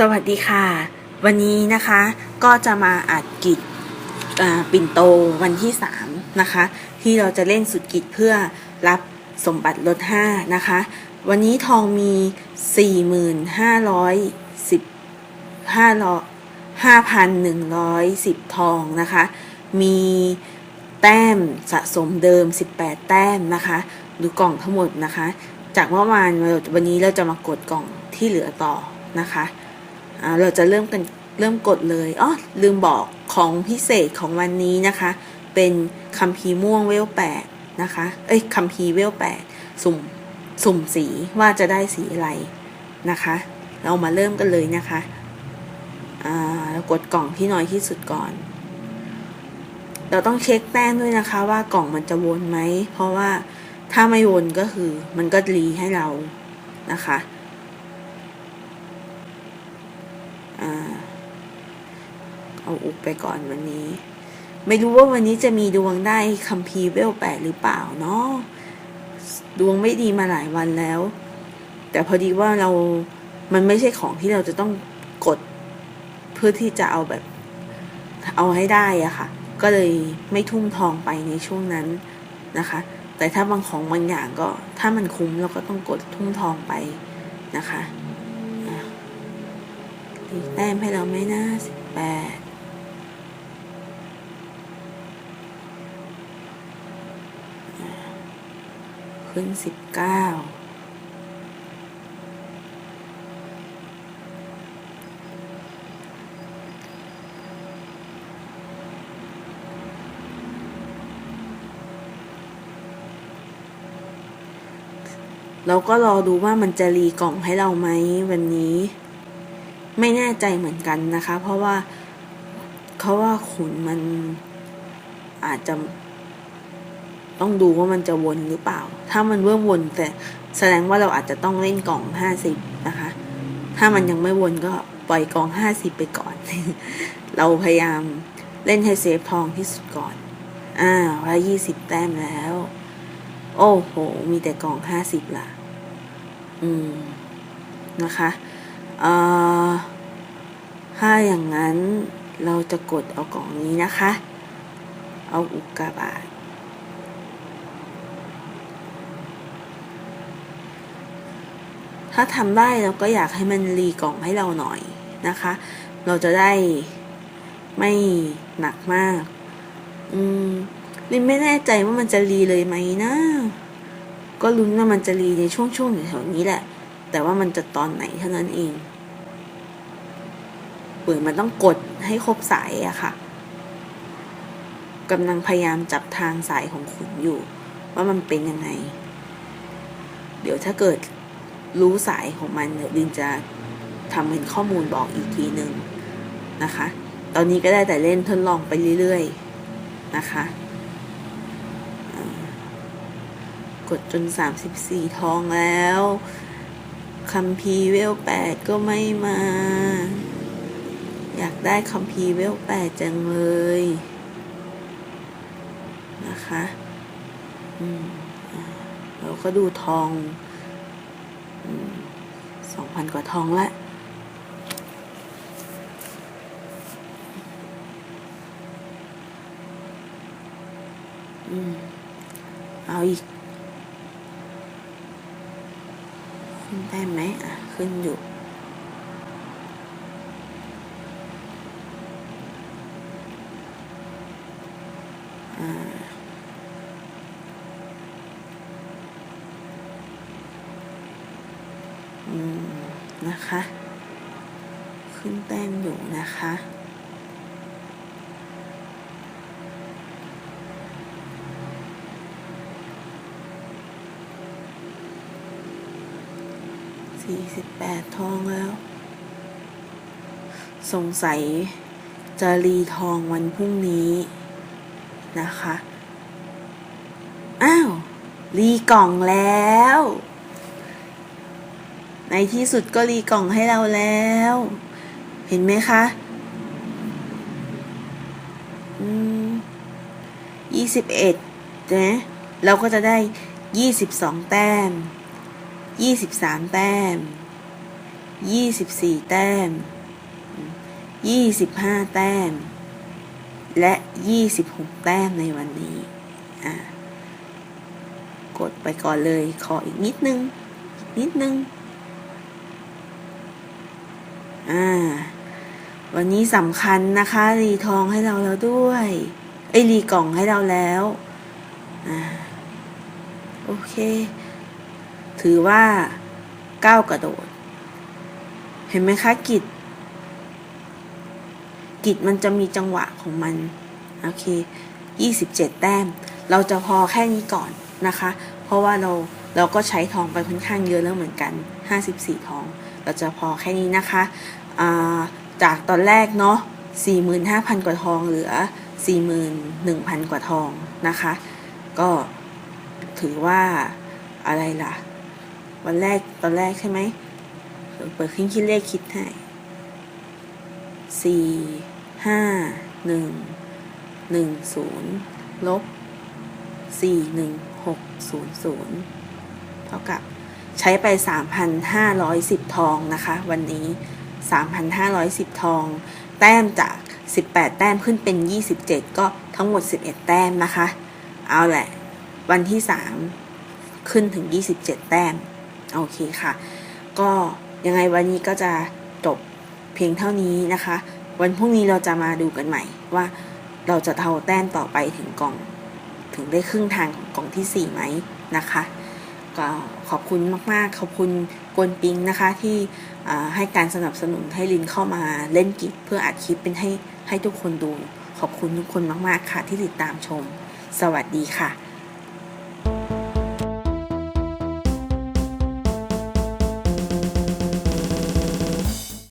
สวัสดีค่ะ วันนี้นะคะก็จะมาอัดกิจปิ่นโตวันที่ 3 นะคะ ที่เราจะเล่นสุดกิจเพื่อรับสมบัติลด5นะคะ วันนี้ทองมี 4,510 5,110 ทองนะคะ มีแต้มสะสมเดิม 18 แต้มนะคะดูกล่องทั้งหมดนะคะ จากเมื่อวานวันนี้เราจะมากดกล่องที่เหลือต่อนะคะ อ่าเราจะเริ่มกันเริ่มกดเลยอ๋อลืมบอกของพิเศษของวันนี้นะคะ เป็นคัมภีร์ม่วงเวลแปดนะคะ เอ้ยคัมภีร์เวลแปดสุ่มสุ่มสีว่าจะได้สีอะไรนะคะ เรามาเริ่มกันเลยนะคะอ่าเรากดกล่องที่น้อยที่สุดก่อน เราต้องเช็คแต้มด้วยนะคะ ว่ากล่องมันจะวนไหมเพราะว่าถ้าไม่วนก็คือมันก็รีให้เรานะคะ อ่า เอาอุกไปก่อนวันนี้ ไม่รู้ว่าวันนี้จะมีดวงได้คัมภีร์เวลแปดหรือเปล่าเนาะดวงไม่ดีมาหลายวันแล้ว แต่พอดีว่าเรามันไม่ใช่ของที่เราจะต้องกดเพื่อที่จะเอาแบบ เอาให้ได้อะค่ะ ก็เลยไม่ทุ่มทองไปในช่วงนั้นนะคะ แต่ถ้าบางของบางอย่างก็ถ้ามันคุ้มเราก็ต้องกดทุ่มทองไปนะคะอะตีแต้มให้เราไหม่น่าสิบแปด ขึ้นสิบเก้าเราก็รอดูว่ามันจะรีกล่องให้เราไหมวันนี้ ไม่แน่ใจเหมือนกันนะคะ เพราะว่าเขาว่าขุนมันอาจจะ ต้องดูว่ามันจะวนหรือเปล่า ถ้ามันเริ่มวนแต่แสดงว่าเราอาจจะต้องเล่นกล่องห้าสิบนะคะ ถ้ามันยังไม่วนก็ปล่อยกล่องห้าสิบไปก่อน เราพยายามเล่นให้เซฟทองที่สุดก่อน อ่าว่ายี่สิบแต้มแล้ว โอ้โห มีแต่กล่องห้าสิบล่ะ อืม นะคะเอ่อถ้าอย่างนั้นเราจะกดเอากล่องนี้นะคะ เอาอุกกาบาต ถ้าทำได้เราก็อยากให้มันรีกล่องให้เราหน่อยนะคะ เราจะได้ไม่หนักมาก อืมลินไม่แน่ใจว่ามันจะรีเลยไหมนะ ก็ลุ้นว่ามันจะรีในช่วงช่วงแถวนี้แหละ แต่ว่ามันจะตอนไหนเท่านั้นเองเปิดมันต้องกดให้ครบสายอะค่ะกำลังพยายามจับทางสายของขุนอยู่ ว่ามันเป็นยังไง เดี๋ยวถ้าเกิด รู้สายของมันเดี๋ยวดินจะทำเป็นข้อมูลบอกอีกทีหนึ่งนะคะ ตอนนี้ก็ได้แต่เล่นทดลองไปเรื่อยๆนะคะ กดจนสามสิบสี่ทองแล้วคัมภีเวลแปดก็ไม่มา อยากได้คัมภีเวลแปดจังเลย นะคะ อืมเราก็ดูทอง สองพันกว่าทองละอืมเอาอีก ขึ้นได้ไหมอะ ขึ้นอยู่ อืมนะคะ ขึ้นแต้มอยู่นะคะสี่สิบแปดทองแล้ว สงสัยจะรีทองวันพรุ่งนี้นะคะ อ้าว รีกล่องแล้ว ในที่สุดก็รีกล่องให้เราแล้ว เห็นไหมคะยี่สิบเอ็ดนะเราก็จะได้ยี่สิบสองแต้มยี่สิบสามแต้มยี่สิบสี่แต้มยี่สิบห้าแต้ม และยี่สิบหกแต้มในวันนี้อ่ากดไปก่อนเลย ขออีกนิดนึง นิดนึง อ่า วันนี้สำคัญนะคะรีทองให้เราแล้วด้วย ไอ้รีกล่องให้เราแล้ว อ่า โอเค ถือว่าก้าวกระโดด เห็นไหมคะกิจ กิจมันจะมีจังหวะของมัน โอเคยี่สิบเจ็ดแต้ม เราจะพอแค่นี้ก่อนนะคะ เพราะว่าเราเราก็ใช้ทองไปค่อนข้างเยอะแล้วเหมือนกัน 54 ทอง เราจะพอแค่นี้นะคะาจากตอนแรกเนาะ45,000 กว่าทองเหลือ 41,000 กว่าทองนะคะ ก็ถือว่าอะไรล่ะ วันแรกตอนแรกใช่ไหมเปิดเครื่องคิดเลขคิดให้สี่ห้าหนึ่งหนึ่งศูนย์ลบสี่หนึ่งหกศูนย์ศูนย์เท่ากับ ใช้ไปสามพันห้าร้อยสิบทองนะคะ วันนี้สามพันห้าร้อยสิบทอง แต้มจากสิบแต้มขึ้นเป็นยี่สิบเจ็ดก็ทั้งหมดสิบเอ็ดแต้มนะคะ เอาแหละ วันที่สามขึ้นถึงยี่สิบเจ็ดแต้ม โอเคค่ะ ก็ยังไงวันนี้ก็จะจบเพียงเท่านี้นะคะ วันพรุ่งนี้เราจะมาดูกันใหม่ว่าเราจะเท่าแต้มต่อไปถึงกล่อง ถึงได้ครึ่งทางของกล่องที่ 4 ไหมนะคะ ก็ขอบคุณมาก ๆ ขอบคุณกวนปิงนะคะที่ให้การสนับสนุนให้ลินเข้ามาเล่นกิจเพื่ออัดคลิปเป็นให้ให้ทุกคนดู ขอบคุณทุกคนมาก ๆ ค่ะที่ติดตามชม สวัสดีค่ะ